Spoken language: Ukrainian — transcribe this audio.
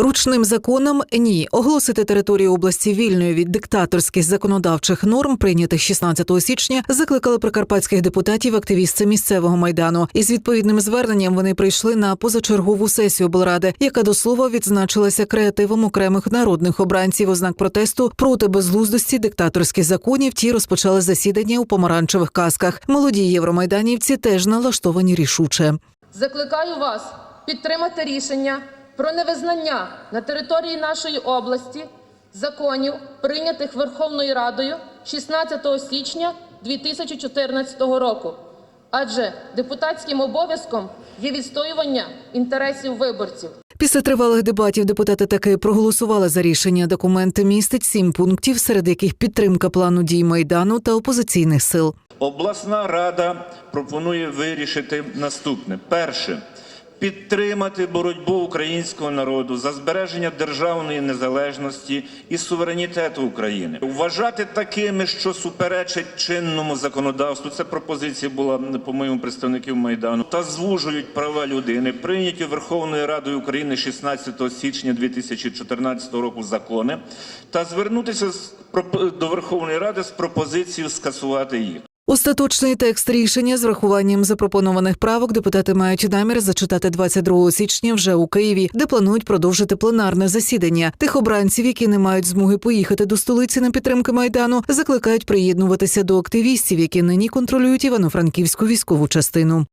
Ручним законом ні оголосити територію області вільною від диктаторських законодавчих норм, прийнятих 16 січня, закликали прикарпатських депутатів активісти місцевого майдану. Із відповідним зверненням вони прийшли на позачергову сесію облради, яка до слова відзначилася креативом окремих народних обранців. Ознак протесту проти безглуздості диктаторських законів. Ті розпочали засідання у помаранчевих касках. Молоді євромайданівці теж налаштовані рішуче. Закликаю вас підтримати рішення про невизнання на території нашої області законів, прийнятих Верховною Радою 16 січня 2014 року. Адже депутатським обов'язком є відстоювання інтересів виборців. Після тривалих дебатів депутати таки проголосували за рішення. Документ містить сім пунктів, серед яких підтримка плану дій майдану та опозиційних сил. Обласна рада пропонує вирішити наступне: перше підтримати боротьбу українського народу за збереження державної незалежності і суверенітету України, вважати такими, що суперечать чинному законодавству. Це пропозиція була по-моєму представників майдану та звужують права людини, прийняті Верховною Радою України 16 січня 2014 року закони, та звернутися до Верховної Ради з пропозицією скасувати їх. Остаточний текст рішення з врахуванням запропонованих правок депутати мають намір зачитати 22 січня вже у Києві, де планують продовжити пленарне засідання. Тих обранців, які не мають змоги поїхати до столиці на підтримки майдану, закликають приєднуватися до активістів, які нині контролюють івано-франківську військову частину.